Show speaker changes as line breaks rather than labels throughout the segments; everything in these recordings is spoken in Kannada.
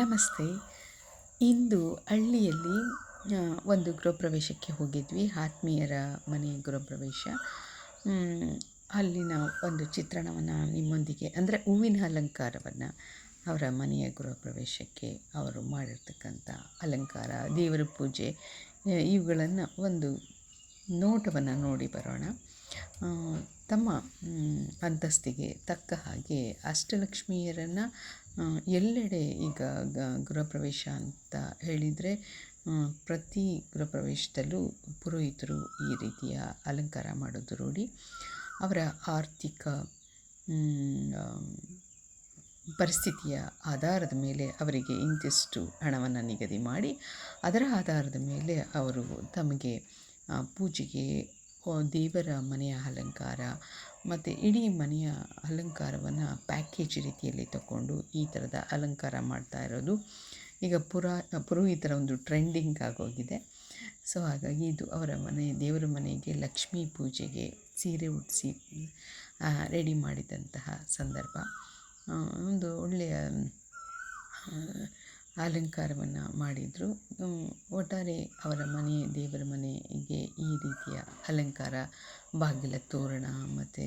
ನಮಸ್ತೆ. ಇಂದು ಹಳ್ಳಿಯಲ್ಲಿ ಒಂದು ಗೃಹಪ್ರವೇಶಕ್ಕೆ ಹೋಗಿದ್ವಿ. ಆತ್ಮೀಯರ ಮನೆ ಗೃಹಪ್ರವೇಶ. ಅಲ್ಲಿನ ಒಂದು ಚಿತ್ರಣವನ್ನು ನಿಮ್ಮೊಂದಿಗೆ, ಅಂದರೆ ಹೂವಿನ ಅಲಂಕಾರವನ್ನು ಅವರ ಮನೆಯ ಗೃಹಪ್ರವೇಶಕ್ಕೆ ಅವರು ಮಾಡಿರ್ತಕ್ಕಂಥ ಅಲಂಕಾರ, ದೇವರ ಪೂಜೆ ಇವುಗಳನ್ನು ಒಂದು ನೋಟವನ್ನು ನೋಡಿ ಬರೋಣ. ತಮ್ಮ ಅಂತಸ್ತಿಗೆ ತಕ್ಕ ಹಾಗೆ ಅಷ್ಟಲಕ್ಷ್ಮಿಯರನ್ನು ಎಲ್ಲೆಡೆ ಈಗ ಗೃಹಪ್ರವೇಶ ಅಂತ ಹೇಳಿದರೆ ಪ್ರತಿ ಗೃಹಪ್ರವೇಶದಲ್ಲೂ ಪುರೋಹಿತರು ಈ ರೀತಿಯ ಅಲಂಕಾರ ಮಾಡೋದು ರೂಢಿ ಅವರ ಆರ್ಥಿಕ ಪರಿಸ್ಥಿತಿಯ ಆಧಾರದ ಮೇಲೆ ಅವರಿಗೆ ಇಂತಿಷ್ಟು ಹಣವನ್ನು ನಿಗದಿ ಮಾಡಿ, ಅದರ ಆಧಾರದ ಮೇಲೆ ಅವರು ತಮಗೆ ಪೂಜೆಗೆ ದೇವರ ಮನೆಯ ಅಲಂಕಾರ ಮತ್ತು ಇಡೀ ಮನೆಯ ಅಲಂಕಾರವನ್ನು ಪ್ಯಾಕೇಜ್ ರೀತಿಯಲ್ಲಿ ತಗೊಂಡು ಈ ಥರದ ಅಲಂಕಾರ ಮಾಡ್ತಾ ಇರೋದು. ಈಗ ಪುರಾ, ಪುರೋಹಿತರ ಒಂದು ಟ್ರೆಂಡಿಂಗ್ ಆಗೋಗಿದೆ. ಸೊ ಹಾಗಾಗಿ ಇದು ಅವರ ಮನೆ, ದೇವರ ಮನೆಗೆ ಲಕ್ಷ್ಮೀ ಪೂಜೆಗೆ ಸೀರೆ ಉಡಿಸಿ ರೆಡಿ ಮಾಡಿದಂತಹ ಸಂದರ್ಭ. ಒಂದು ಒಳ್ಳೆಯ ಅಲಂಕಾರವನ್ನು ಮಾಡಿದರು. ಒಟ್ಟಾರೆ ಅವರ ಮನೆ, ದೇವರ ಮನೆಗೆ ಈ ರೀತಿಯ ಅಲಂಕಾರ, ಬಾಗಿಲ ತೋರಣ ಮತ್ತು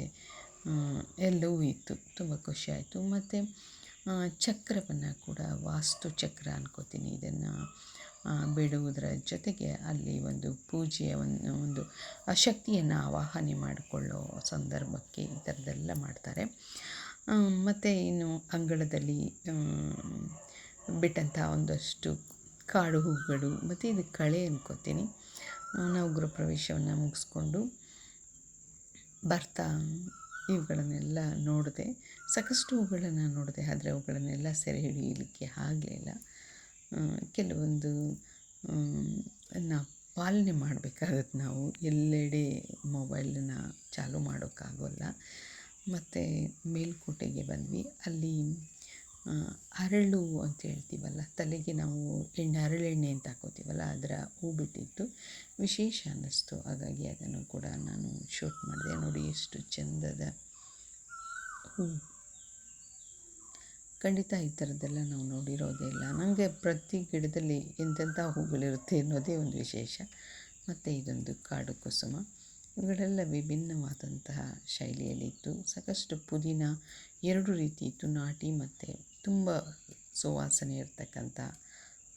ಎಲ್ಲವೂ ಇತ್ತು. ತುಂಬ ಖುಷಿಯಾಯಿತು ಮತ್ತು ಚಕ್ರವನ್ನು ಕೂಡ ವಾಸ್ತು ಚಕ್ರ ಅನ್ಕೋತೀನಿ. ಇದನ್ನು ಬಿಡುವುದರ ಜೊತೆಗೆ ಅಲ್ಲಿ ಒಂದು ಪೂಜೆಯ ಒಂದು ಒಂದು ಶಕ್ತಿಯನ್ನು ಆವಾಹನೆ ಮಾಡಿಕೊಳ್ಳೋ ಸಂದರ್ಭಕ್ಕೆ ಈ ಥರದ್ದೆಲ್ಲ ಮಾಡ್ತಾರೆ. ಮತ್ತು ಇನ್ನು ಅಂಗಳದಲ್ಲಿ ಬಿಟ್ಟಂಥ ಒಂದಷ್ಟು ಕಾಡು ಹೂಗಳು ಮತ್ತು ಇದು ಕಳೆ ಅನ್ಕೋತೀನಿ. ನಾವು ಗೃಹಪ್ರವೇಶವನ್ನು ಮುಗಿಸ್ಕೊಂಡು ಬರ್ತಾ ಇವುಗಳನ್ನೆಲ್ಲ ನೋಡಿದೆ, ಸಾಕಷ್ಟು ಹೂಗಳನ್ನು ನೋಡಿದೆ, ಆದರೆ ಅವುಗಳನ್ನೆಲ್ಲ ಸೆರೆ ಹಿಡಿಯಲಿಕ್ಕೆ ಆಗಲಿಲ್ಲ ಕೆಲವೊಂದು ನಾವು ಪಾಲನೆ ಮಾಡಬೇಕಾಗತ್ತೆ ನಾವು ಎಲ್ಲೆಡೆ ಮೊಬೈಲನ್ನ ಚಾಲೂ ಮಾಡೋಕ್ಕಾಗೋಲ್ಲ. ಮತ್ತು ಮೇಲ್ಕೋಟೆಗೆ ಬಂದ್ವಿ. ಅಲ್ಲಿ ಹರಳು ಅಂತ ಹೇಳ್ತೀವಲ್ಲ, ತಲೆಗೆ ನಾವು ಎಣ್ಣೆ ಹರಳೆಣ್ಣೆ ಅಂತ ಹಾಕೋತೀವಲ್ಲ, ಅದರ ಹೂ ಬಿಟ್ಟಿತ್ತು ವಿಶೇಷ ಅನ್ನಿಸ್ತು. ಹಾಗಾಗಿ ಅದನ್ನು ಕೂಡ ನಾನು ಶೂಟ್ ಮಾಡಿದೆ. ನೋಡಿ ಎಷ್ಟು ಚಂದದ ಹೂ. ಖಂಡಿತ ಈ ಥರದ್ದೆಲ್ಲ ನಾವು ನೋಡಿರೋದೇ ಇಲ್ಲ. ನನಗೆ ಪ್ರತಿ ಗಿಡದಲ್ಲಿ ಎಂತೆಂಥ ಹೂಗಳಿರುತ್ತೆ ಅನ್ನೋದೇ ಒಂದು ವಿಶೇಷ. ಮತ್ತು ಇದೊಂದು ಕಾಡು ಕುಸುಮ. ಇವುಗಳೆಲ್ಲ ವಿಭಿನ್ನವಾದಂತಹ ಶೈಲಿಯಲ್ಲಿತ್ತು ಸಾಕಷ್ಟು ಪುದೀನ ಎರಡು ರೀತಿ ಇತ್ತು. ನಾಟಿ ಮತ್ತು ತುಂಬ ಸುವಾಸನೆ ಇರತಕ್ಕಂಥ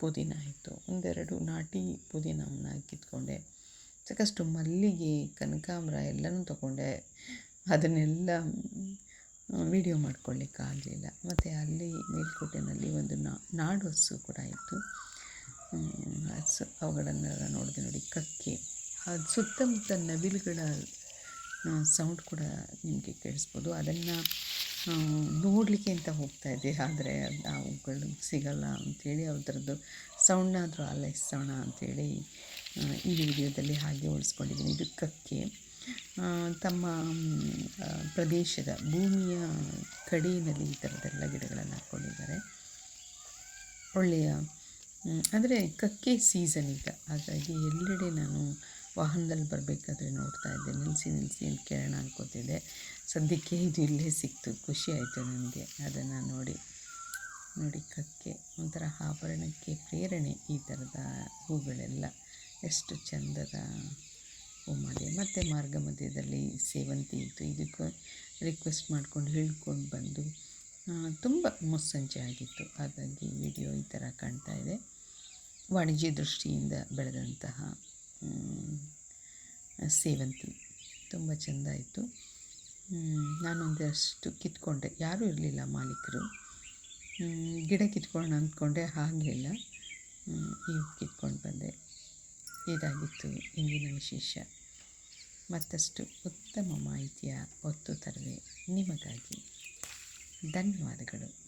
ಪುದೀನ ಇತ್ತು ಒಂದೆರಡು ನಾಟಿ ಪುದೀನವನ್ನು ಕಿತ್ಕೊಂಡೆ ಸಾಕಷ್ಟು ಮಲ್ಲಿಗೆ, ಕನಕಾಂಬರ ಎಲ್ಲನೂ ತಗೊಂಡೆ. ಅದನ್ನೆಲ್ಲ ವಿಡಿಯೋ ವೀಡಿಯೋ ಮಾಡ್ಕೊಳ್ಳಿಕ್ಕಾಗಲಿಲ್ಲ ಮತ್ತು ಅಲ್ಲಿ ಮೇಲ್ಕೋಟೆನಲ್ಲಿ ಒಂದು ನಾಡು ಹಸು ಕೂಡ ಇತ್ತು. ಹಸು ಅವುಗಳನ್ನೆಲ್ಲ ನೋಡಿದೆ ನೋಡಿ, ಕಕ್ಕೆ. ಅದು ಸುತ್ತಮುತ್ತ ನವಿಲುಗಳ ಸೌಂಡ್ ಕೂಡ ನಿಮಗೆ ಕೇಳಿಸ್ಬೋದು. ಅದನ್ನು ನೋಡಲಿಕ್ಕೆ ಅಂತ ಹೋಗ್ತಾ ಹೋಗ್ತಾಯಿದ್ದೆ ಆದರೆ ಅವುಗಳು ಸಿಗಲ್ಲ ಅಂಥೇಳಿ ಅದರದ್ದು ಸೌಂಡ್ನಾದರೂ ಆಲೈಸೋಣ ಅಂಥೇಳಿ ಈ ವಿಡಿಯೋದಲ್ಲಿ ಹಾಗೆ ಉಳಿಸ್ಕೊಂಡಿದ್ದೀನಿ. ದುಃಖಕ್ಕೆ ತಮ್ಮ ಪ್ರದೇಶದ ಭೂಮಿಯ ಕಡೆಯಲ್ಲಿ ಈ ಥರದ್ದೆಲ್ಲ ಗಿಡಗಳನ್ನು ಹಾಕ್ಕೊಂಡಿದ್ದಾರೆ. ಒಳ್ಳೆಯ ಅಂದರೆ ಕಕ್ಕೆ ಸೀಸನ್ ಈಗ. ಹಾಗಾಗಿ ಎಲ್ಲೆಡೆ ನಾನು ವಾಹನದಲ್ಲಿ ಬರಬೇಕಾದ್ರೆ ನೋಡ್ತಾ ಇದ್ದೆ. ನಿಲ್ಲಿಸಿ ನಿಲ್ಲಿಸಿ ಅಂತ ಕೇಳೋಣ ಅನ್ಕೋತಿದ್ದೆ. ಸದ್ಯಕ್ಕೆ ಇದು ಇಲ್ಲೇ ಸಿಕ್ತು. ಖುಷಿ ಆಯಿತು ನನಗೆ. ಅದನ್ನು ನೋಡಿ ನೋಡಿ ಕಕ್ಕೆ. ಒಂಥರ ಆಭರಣಕ್ಕೆ ಪ್ರೇರಣೆ ಈ ಥರದ ಹೂಗಳೆಲ್ಲ. ಎಷ್ಟು ಚಂದದ ಹೂ ಮಾಡಿ ಮತ್ತು ಮಾರ್ಗ ಮಧ್ಯದಲ್ಲಿ ಸೇವಂತಿ ಇತ್ತು. ಇದಕ್ಕೂ ರಿಕ್ವೆಸ್ಟ್ ಮಾಡ್ಕೊಂಡು ಹೇಳ್ಕೊಂಡು ಬಂದು ತುಂಬ ಮುಸ್ಸಂಜೆ ಆಗಿತ್ತು. ಹಾಗಾಗಿ ವಿಡಿಯೋ ಈ ಥರ ಕಾಣ್ತಾ ಇದೆ. ವಾಣಿಜ್ಯ ದೃಷ್ಟಿಯಿಂದ ಬೆಳೆದಂತಹ ಸೇವಂತಿ ತುಂಬ ಚೆಂದ ಇತ್ತು ನಾನೊಂದಷ್ಟು ಕಿತ್ಕೊಂಡೆ. ಯಾರೂ ಇರಲಿಲ್ಲ ಮಾಲೀಕರು. ಗಿಡ ಕಿತ್ಕೊಳ್ಳೋಣ ಅಂದ್ಕೊಂಡೆ ಆಗಲಿಲ್ಲ ಇವು ಕಿತ್ಕೊಂಡು ಬಂದೆ. ಇದಾಗಿತ್ತು ಇಂದಿನ ವಿಶೇಷ. ಮತ್ತಷ್ಟು ಉತ್ತಮ ಮಾಹಿತಿಯ ಒತ್ತು ತರುವೆ ನಿಮಗಾಗಿ. ಧನ್ಯವಾದಗಳು.